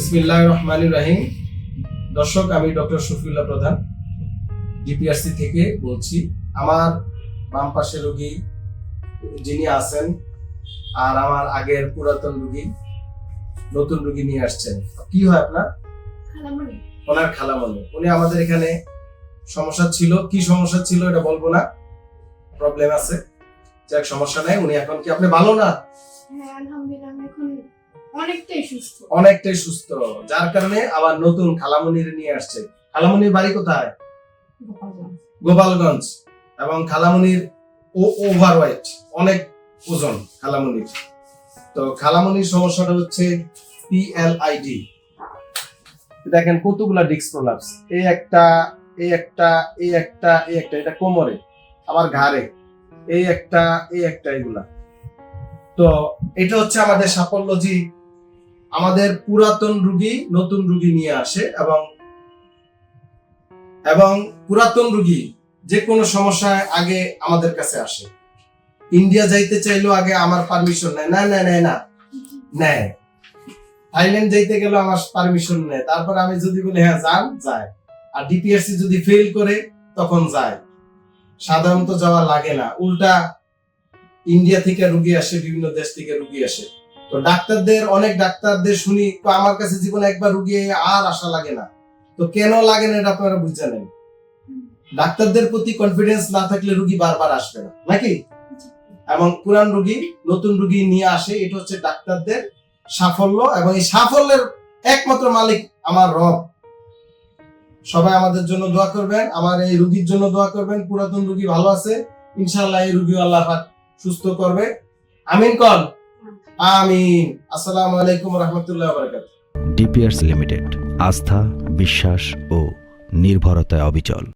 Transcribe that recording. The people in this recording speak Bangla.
বিসমিল্লাহ রহমান রাহিম দর্শক আমি ডক্টর শফিউল্লাহ প্রধান ডিপিআরসি থেকে বলছি আমার বাম পাশে রোগী যিনি আছেন আর আমার আগের পুরাতন রোগী নতুন রোগী নিয়ে আসছেন। কি হয় আপনার? ওনার খালামণি। উনি আমাদের এখানে সমস্যা ছিল। কি সমস্যা ছিল এটা বলব না। প্রবলেম আছে। যাক সমস্যা নাই। উনি এখন কি আপনি ভালো না? হ্যাঁ আলহামদুলিল্লাহ এখন অনেকটাই সুস্থ। অনেকটাই সুস্থ। যার কারণে আবার নতুন খালামনির নিয়ে আসছে। খালামনির বাড়ি কোথায়? গোপালগঞ্জ। এবং খালামনির ও ওভার ওয়েট অনেক ওজন খালামনির। তো খালামনির সমস্যাটা হচ্ছে পিএলআইডি দেখেন কতগুলা ডিস্ক প্রলাপস এই একটা এই একটা এই একটা এই একটা এটা কোমরে আবার ঘাড়ে। এই একটা এই একটা এগুলা তো এটা হচ্ছে আমাদের সাফল্যজি। আমাদের পুরাতন রুগী নতুন রুগী নিয়ে আসে এবং এবং পুরাতন রুগী যে কোনো সমস্যায় আগে আমাদের কাছে আসে। ইন্ডিয়া যাইতে চাইলেও আগে আমার পারমিশন নেয়। না না নেয় না, নেয়। থাইল্যান্ড যাইতে গেলে আমার পারমিশন নেয়। তারপর আমি যদি বলি হ্যাঁ যান, যায়। আর ডিপিএসসি যদি ফেল করে, তখন যায়। সাধারণত যাওয়া লাগে না। উল্টা ইন্ডিয়া থেকে রুগী আসে, বিভিন্ন দেশ থেকে রুগী আসে। তো ডাক্তারদের, অনেক ডাক্তারদের শুনি, "তো আমার কাছে জীবনে একবার রুগী আর আশা লাগে না। তো কেন লাগে না এটা আপনারা বুঝে নেন। ডাক্তারদের প্রতি কনফিডেন্স না থাকলে রুগী বারবার আসবে না, নাকি? এবং পুরান রুগী, নতুন রুগী নিয়ে আসে, এটা হচ্ছে ডাক্তারদের সাফল্য এবং এই সাফল্যের একমাত্র মালিক আমার রব। সবাই আমাদের জন্য দোয়া করবেন, আমার এই রুগীর জন্য দোয়া করবেন, পুরাতন রুগী ভালো আছে, ইনশাআল্লাহ এই রুগী আল্লাহ সুস্থ করবে। আমিন কল আমিন। আসসালামু আলাইকুম রহমতুল্লাহ বারাকাতুহু ডিপিআরস লিমিটেড, আস্থা, বিশ্বাস ও নির্ভরতায় অবিচল।